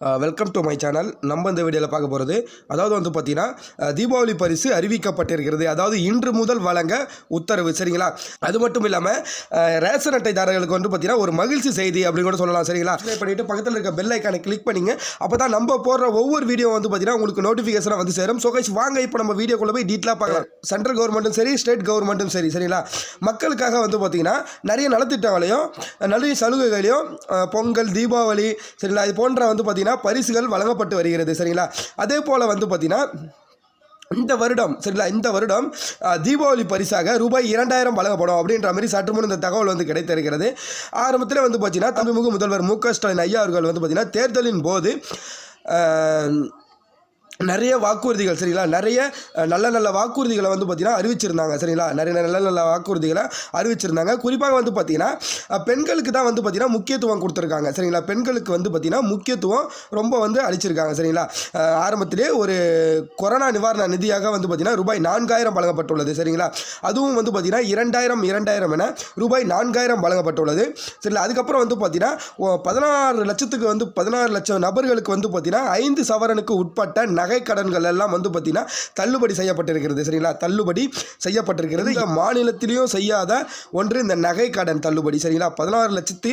Welcome to my channel நம்ம இந்த வீடியோவில் பார்க்க போகிறது அதாவது வந்து பார்த்திங்கன்னா தீபாவளி பரிசு அறிவிக்கப்பட்டிருக்கிறது. அதாவது இன்று முதல் வழங்க உத்தரவு சரிங்களா? அது மட்டும் இல்லாமல் ரேஷன் அட்டைதாரர்களுக்கு வந்து பார்த்தீங்கன்னா ஒரு மகிழ்ச்சி செய்தி அப்படின்னு கூட சொல்லலாம் சரிங்களா? சப்ஸ்கிரைப் பண்ணிவிட்டு பக்கத்தில் இருக்க பெல் ஐக்கானை கிளிக் பண்ணிங்க. அப்போ தான் நம்ம போடுற ஒவ்வொரு வீடியோ வந்து பார்த்தீங்கன்னா உங்களுக்கு நோட்டிஃபிகேஷனாக வந்து சேரும். ஸோ கைஸ் வாங்க இப்போ நம்ம வீடியோக்குள்ளே போய் டீட்டெயிலாக பார்க்கலாம். சென்ட்ரல் கவர்மெண்ட்டும் சரி ஸ்டேட் கவர்மெண்ட்டும் சரி சரிங்களா? மக்களுக்காக வந்து பார்த்தீங்கன்னா நிறைய நலத்திட்டங்களையும் நிறைய சலுகைகளையும் பொங்கல் தீபாவளி சரிங்களா? இது போன்ற வந்து பார்த்தீங்கன்னா பரிசுகள் வழங்கப்பட்டு வருகிறது சரிங்களா? அதே போல் வந்து பார்த்தீங்கன்னா இந்த வருடம் சரிங்களா? இந்த வருடம் தீபாவளி பரிசாக ரூபாய் இரண்டாயிரம் வழங்கப்படும் அப்படின்ற மாதிரி சற்று முன் இந்த தகவல் வந்து கிடைத்திருக்கிறது. ஆரம்பத்தில் வந்து பார்த்தீங்கன்னா தமிழ்முக முதல்வர் மு க ஸ்டாலின் ஐயா அவர்கள் வந்து பார்த்தீங்கன்னா தேர்தலின் போது நிறைய வாக்குறுதிகள் சரிங்களா? நிறைய நல்ல நல்ல வாக்குறுதிகளை வந்து பார்த்திங்கன்னா அறிவிச்சிருந்தாங்க சரிங்களா? நிறைய நல்ல நல்ல வாக்குறுதிகளை அறிவிச்சிருந்தாங்க. குறிப்பாக வந்து பார்த்தீங்கன்னா பெண்களுக்கு தான் வந்து பார்த்திங்கன்னா முக்கியத்துவம் கொடுத்துருக்காங்க சரிங்களா? பெண்களுக்கு வந்து பார்த்திங்கன்னா முக்கியத்துவம் ரொம்ப வந்து அளிச்சிருக்காங்க சரிங்களா? ஆரம்பத்திலே ஒரு கொரோனா நிவாரண நிதியாக வந்து பார்த்தீங்கன்னா ரூபாய் நான்காயிரம் வழங்கப்பட்டுள்ளது சரிங்களா? அதுவும் வந்து பார்த்தீங்கன்னா இரண்டாயிரம் இரண்டாயிரம் என ரூபாய் நான்காயிரம் வழங்கப்பட்டுள்ளது சரிங்களா? அதுக்கப்புறம் வந்து பார்த்திங்கன்னா ஓ, பதினாறு லட்சத்துக்கு வந்து பதினாறு லட்சம் நபர்களுக்கு வந்து பார்த்திங்கன்னா ஐந்து சவரனுக்கு உட்பட்ட நகை நகை கடன்கள் எல்லாம் வந்து பார்த்தீங்கன்னா தள்ளுபடி செய்யப்பட்டிருக்கிறது சரிங்களா? தள்ளுபடி செய்யப்பட்டிருக்கிறது. இந்த மாநிலத்திலையும் செய்யாத ஒன்று இந்த நகை கடன் தள்ளுபடி சரிங்களா? பதினாறு லட்சத்து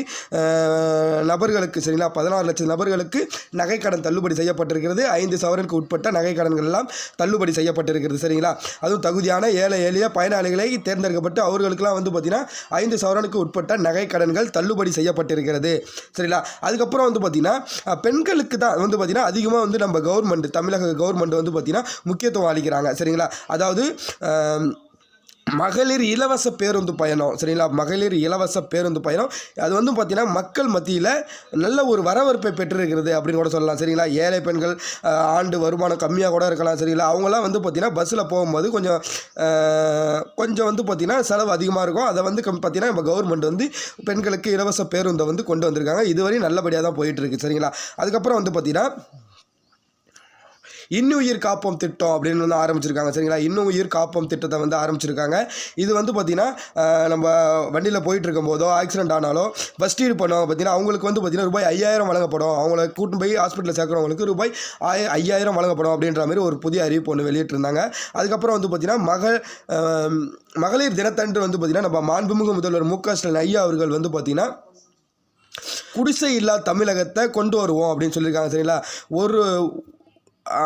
நபர்களுக்கு சரிங்களா? பதினாறு லட்சம் நபர்களுக்கு நகை கடன் தள்ளுபடி செய்யப்பட்டிருக்கிறது. ஐந்து சவரனுக்கு உட்பட்ட நகை கடன்கள் எல்லாம் தள்ளுபடி செய்யப்பட்டிருக்கிறது சரிங்களா? அதுவும் தகுதியான ஏழை எளிய பயனாளிகளை தேர்ந்தெடுக்கப்பட்டு அவர்களுக்கெல்லாம் வந்து பார்த்தீங்கன்னா ஐந்து சவரனுக்கு உட்பட்ட நகை கடன்கள் தள்ளுபடி செய்யப்பட்டிருக்கிறது சரிங்களா? அதுக்கப்புறம் வந்து பார்த்தீங்கன்னா பெண்களுக்கு தான் வந்து பார்த்தீங்கன்னா அதிகமாக வந்து நம்ம கவர்மெண்ட் தமிழக கவர்மெண்ட் வந்து பார்த்தீங்கன்னா முக்கியத்துவம் அளிக்கிறாங்க. சரிங்களா? அதாவது மகளிர் இலவச பேருந்து பயணம். சரிங்களா? மகளிர் இலவச பேருந்து பயணம். அது வந்து பார்த்திங்கன்னா மக்கள் மத்தியில் நல்ல ஒரு வரவேற்பை பெற்றிருக்கிறது அப்படின்னு கூட சொல்லலாம். சரிங்களா? ஏழை பெண்கள் ஆண்டு வருமானம் கம்மியாக கூட இருக்கலாம். சரிங்களா? அவங்களாம் வந்து பார்த்திங்கன்னா பஸ்ஸில் போகும்போது கொஞ்சம் கொஞ்சம் வந்து பார்த்திங்கன்னா செலவு அதிகமாக இருக்கும். அதை வந்து கம் பார்த்திங்கன்னா நம்ம கவர்மெண்ட் வந்து பெண்களுக்கு இலவச பேருந்தை வந்து கொண்டு வந்திருக்காங்க. இதுவரையும் நல்லபடியாக தான் போயிட்டுருக்கு சரிங்களா? அதுக்கப்புறம் வந்து பார்த்திங்கன்னா இன்னுயிர் காப்போம் திட்டம் அப்படின்னு வந்து ஆரம்பிச்சிருக்காங்க. சரிங்களா? இன்னுயிர் காப்போம் திட்டத்தை வந்து ஆரம்பிச்சிருக்காங்க. இது வந்து பார்த்திங்கன்னா நம்ம வண்டியில் போயிட்டு இருக்கும்போதோ ஆக்சிடென்ட் ஆனாலோ ஃபஸ்ட் எய்ட் பண்ணுவாங்க பார்த்தீங்கன்னா அவங்களுக்கு வந்து பார்த்திங்கன்னா ரூபாய் ஐயாயிரம் வழங்கப்படும். அவங்கள கூட்டு போய் ஹாஸ்பிட்டலில் சேர்க்குறவங்களுக்கு ரூபாய் ஆய ஐயாயிரம் வழங்கப்படும் அப்படின்ற மாதிரி ஒரு புதிய அறிவிப்பு ஒன்று வெளியிட்டிருந்தாங்க. அதுக்கப்புறம் வந்து பார்த்திங்கன்னா மகள் மகளிர் தினத்தன்று வந்து பார்த்திங்கன்னா நம்ம மாண்புமிகு முதல்வர் மு க ஸ்டாலின் ஐயா அவர்கள் வந்து பார்த்திங்கன்னா குடிசை இல்லா தமிழகத்தை கொண்டு வருவோம் அப்படின்னு சொல்லியிருக்காங்க. சரிங்களா? ஒரு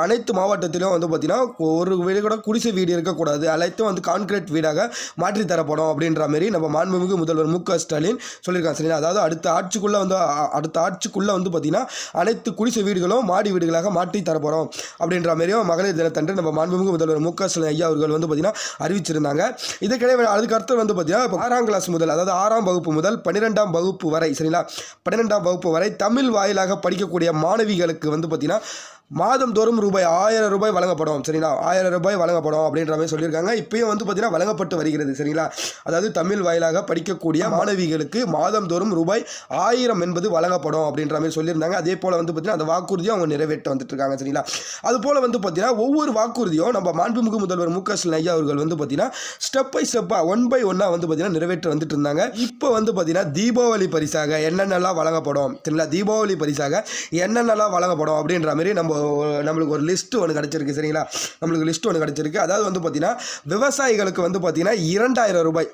அனைத்து மாவட்டத்திலும் வந்து பார்த்திங்கன்னா ஒரு வீடு கூட குடிசை வீடு இருக்கக்கூடாது. அனைத்தும் வந்து கான்கிரீட் வீடாக மாற்றி தரப்படும் அப்படின்ற மாதிரி நம்ம மாண்புமிகு முதல்வர் மு க ஸ்டாலின் சொல்லியிருக்காங்க சரிங்களா? அதாவது அடுத்த ஆட்சிக்குள்ளே வந்து அடுத்த ஆட்சிக்குள்ளே வந்து பார்த்திங்கன்னா அனைத்து குடிசை வீடுகளும் மாடி வீடுகளாக மாற்றி தரப்போகிறோம் அப்படின்ற மாதிரியும் மகளிர் தினத்தன்று நம்ம மாண்புமிகு முதல்வர் மு க ஸ்டாலின் ஐயா அவர்கள் வந்து பார்த்திங்கன்னா அறிவிச்சிருந்தாங்க. இதுக்கிடையே அதுக்கு அடுத்து வந்து பார்த்திங்கன்னா இப்போ ஆறாம் கிளாஸ் முதல் அதாவது ஆறாம் வகுப்பு முதல் பன்னிரெண்டாம் வகுப்பு வரை சரிங்களா? பன்னிரெண்டாம் வகுப்பு வரை தமிழ் வாயிலாக படிக்கக்கூடிய மாணவிகளுக்கு வந்து பார்த்திங்கன்னா மாதந்தோறும் ரூபாய் ஆயிரம் ரூபாய் வழங்கப்படும் சரிங்களா? ஆயிரம் ரூபாய் வழங்கப்படும் அப்படின்ற மாதிரி சொல்லியிருக்காங்க. இப்பயும் வந்து பார்த்தீங்கன்னா வழங்கப்பட்டு வருகிறது சரிங்களா? அதாவது தமிழ் வாயிலாக படிக்கக்கூடிய மாணவிகளுக்கு மாதந்தோறும் ரூபாய் ஆயிரம் என்பது வழங்கப்படும் அப்படின்ற மாதிரி சொல்லியிருந்தாங்க. அதே போல் வந்து பார்த்தீங்கன்னா அந்த வாக்குறுதியும் அவங்க நிறைவேற்ற வந்துட்டு இருக்காங்க சரிங்களா? அது போல் வந்து பார்த்தீங்கன்னா ஒவ்வொரு வாக்குறுதியும் நம்ம மாண்புமிகு முதல்வர் மு க ஸ்டாலின் ஐயா அவர்கள் வந்து பார்த்தீங்கன்னா ஸ்டெப் பை ஸ்டெப்பாக ஒன் பை ஒன்னாக வந்து பார்த்தீங்கன்னா நிறைவேற்ற வந்துட்டு இருந்தாங்க இப்போ வந்து பார்த்தீங்கன்னா தீபாவளி பரிசாக என்னென்னலாம் வழங்கப்படும் சரிங்களா? தீபாவளி பரிசாக என்னென்னலாம் வழங்கப்படும் அப்படின்ற மாதிரி நம்ம நம்மளுக்கு ஒரு லிஸ்ட் ஒன்று கிடச்சிருக்கு சரிங்களா? நம்மளுக்கு லிஸ்ட் ஒன்று கிடச்சிருக்கு. அதாவது வந்து பார்த்தீங்கன்னா விவசாயிகளுக்கு வந்து பார்த்திங்கன்னா இரண்டாயிரம் ரூபாய்.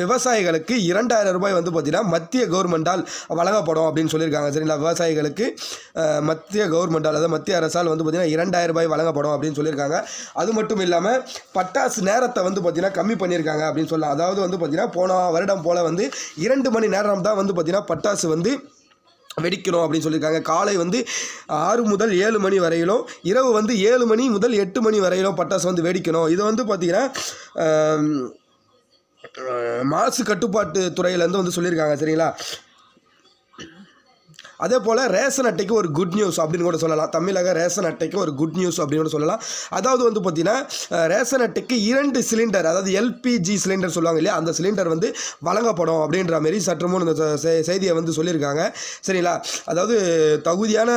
விவசாயிகளுக்கு இரண்டாயிரம் ரூபாய் வந்து பார்த்தீங்கன்னா மத்திய கவர்மெண்டால் வழங்கப்படும் அப்படின்னு சொல்லியிருக்காங்க சரிங்களா? விவசாயிகளுக்கு மத்திய கவர்மெண்டால் அதாவது மத்திய அரசால் வந்து பார்த்திங்கன்னா இரண்டாயிரம் ரூபாய் வழங்கப்படும் அப்படின்னு சொல்லியிருக்காங்க. அது மட்டும் இல்லாமல் பட்டாசு நேரத்தை வந்து பார்த்தீங்கன்னா கம்மி பண்ணியிருக்காங்க அப்படின்னு சொல்லலாம். அதாவது வந்து பார்த்திங்கன்னா போன வருடம் போல் வந்து இரண்டு மணி நேரம் தான் வந்து பார்த்திங்கன்னா பட்டாசு வந்து வெடிக்கணும் அப்படின்னு சொல்லியிருக்காங்க. காலை வந்து ஆறு முதல் ஏழு மணி வரையிலும் இரவு வந்து ஏழு மணி முதல் எட்டு மணி வரையிலும் பட்டாசு வந்து வெடிக்கணும். இது வந்து பார்த்திங்கன்னா மாசு கட்டுப்பாட்டு துறையிலேருந்து வந்து சொல்லியிருக்காங்க சரிங்களா? அதே போல் ரேஷன் அட்டைக்கு ஒரு குட் நியூஸ் அப்படின்னு கூட சொல்லலாம். தமிழக ரேஷன் அட்டைக்கு ஒரு குட் நியூஸ் அப்படின்னு கூட சொல்லலாம். அதாவது வந்து பார்த்தீங்கன்னா ரேஷன் அட்டைக்கு இரண்டு சிலிண்டர் அதாவது எல்பிஜி சிலிண்டர் சொல்லுவாங்க இல்லையா? அந்த சிலிண்டர் வந்து வழங்கப்படும் அப்படின்ற மாரி சற்று முன் இந்த செய்தியை வந்து சொல்லியிருக்காங்க. சரிங்களா? அதாவது தகுதியான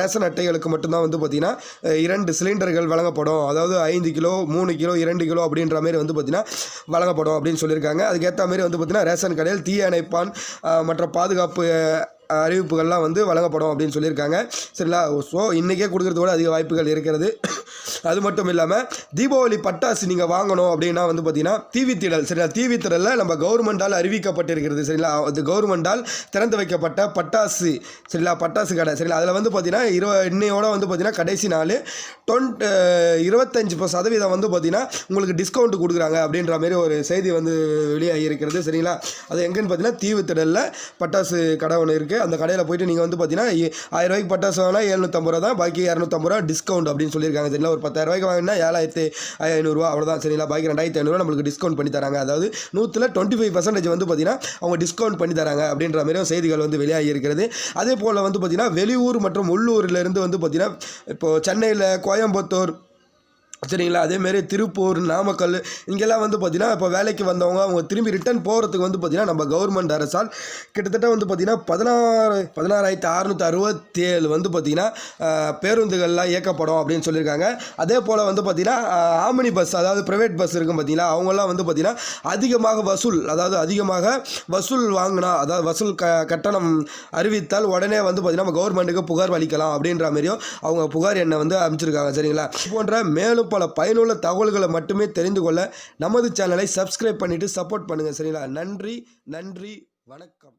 ரேஷன் அட்டைகளுக்கு மட்டும்தான் வந்து பார்த்தீங்கன்னா இரண்டு சிலிண்டர்கள் வழங்கப்படும். அதாவது ஐந்து கிலோ மூணு கிலோ இரண்டு கிலோ அப்படின்ற மாரி வந்து பார்த்தீங்கன்னா வழங்கப்படும் அப்படின்னு சொல்லியிருக்காங்க. அதுக்கேற்ற மாரி வந்து பார்த்தீங்கன்னா ரேஷன் கடையில் தீ அணைப்பான் மற்ற பாதுகாப்பு அறிவிப்புகள்லாம் வந்து வழங்கப்படும் அப்படின்னு சொல்லியிருக்காங்க. சரிங்களா? ஸோ இன்றைக்கே கொடுக்குறதோட அதிக வாய்ப்புகள் இருக்கிறது. அது மட்டும் இல்லாமல் தீபாவளி பட்டாசு நீங்கள் வாங்கணும் அப்படின்னா வந்து பார்த்தீங்கன்னா தீவித்திடல் சரிங்களா? தீவித்திடலில் நம்ம கவர்மெண்டால் அறிவிக்கப்பட்டிருக்கிறது சரிங்களா? அது கவர்மெண்டால் திறந்து வைக்கப்பட்ட பட்டாசு சரிங்களா? பட்டாசு கடை சரிங்களா? அதில் வந்து பார்த்தீங்கன்னா இருவ இன்னையோட வந்து பார்த்தீங்கன்னா கடைசி நாள் டொண்ட் இருபத்தஞ்சு சதவீதம் வந்து பார்த்தீங்கன்னா உங்களுக்கு டிஸ்கவுண்ட் கொடுக்குறாங்க அப்படின்ற மாதிரி ஒரு செய்தி வந்து வெளியாகி இருக்கிறது சரிங்களா? அது எங்கேன்னு பார்த்தீங்கன்னா தீவுத்திடலில் பட்டாசு கடை ஒன்று இருக்குது அந்த கடையில் போயிட்டு நீங்கள் வந்து பார்த்தீங்கன்னா ஆயிரம் ரூபாய்க்கு பட்டாசு வாங்கினா எழுநூற்றம்பது ரூபா தான் பாக்கி இரநூத்தம்பது ரூபா டிஸ்கவுண்ட் அப்படின்னு சொல்லியிருக்காங்க சரிங்களா? ஒரு பத்தாயிரம் ரூபாய்க்கு வாங்கினா ஏழாயிரத்தி ஐநூறுரூவா அவ்வளோதான் சரிங்களா? பாக்கி ரெண்டாயிரத்தி ஐநூறுரூவா நம்மளுக்கு டிஸ்கவுண்ட் பண்ணி தராங்க. அதாவது நூற்றில் டுவெண்ட்டி ஃபைவ் பர்சன்டேஜ் வந்து பார்த்தீங்கன்னா அவங்க டிஸ்கவுண்ட் பண்ணி தராங்க அப்படின்ற மாதிரியும் செய்திகள் வந்து வெளியாகி இருக்கிறது. அதே போல் வந்து பார்த்தீங்கன்னா வெளியூர் மற்றும் உள்ளூரிலிருந்து வந்து பார்த்தீங்கன்னா இப்போது சென்னையில் கோயம்புத்தூர் சரிங்களா? அதேமாரி திருப்பூர் நாமக்கல் இங்கெல்லாம் வந்து பார்த்திங்கன்னா இப்போ வேலைக்கு வந்தவங்க அவங்க திரும்பி ரிட்டர்ன் போகிறதுக்கு வந்து பார்த்திங்கன்னா நம்ம கவர்மெண்ட் அரசால் கிட்டத்தட்ட வந்து பார்த்திங்கன்னா பதினாறு பதினாறாயிரத்தி அறுநூற்றி அறுபத்தேழு வந்து பார்த்திங்கன்னா பேருந்துகள்லாம் இயக்கப்படும் அப்படின்னு சொல்லியிருக்காங்க. அதே போல் வந்து பார்த்திங்கன்னா அஹ், ஆமினி பஸ் அதாவது ப்ரைவேட் பஸ் இருக்கும் பார்த்தீங்களா அவங்கெல்லாம் வந்து பார்த்திங்கன்னா அதிகமாக வசூல் அதாவது அதிகமாக வசூல் வாங்கினா அதாவது வசூல் க கட்டணம் அறிவித்தால் உடனே வந்து பார்த்திங்கன்னா நம்ம கவர்மெண்ட்டுக்கு புகார் அளிக்கலாம் அப்படின்ற மாதிரியும் அவங்க புகார் எண்ணை வந்து அமைச்சிருக்காங்க சரிங்களா? போன்ற மேலும் பல பயனுள்ள தகவல்களை மட்டுமே தெரிந்து கொள்ள நமது சேனலை சப்ஸ்கிரைப் பண்ணிவிட்டு சப்போர்ட் பண்ணுங்கள் சரிங்களா? நன்றி நன்றி வணக்கம்.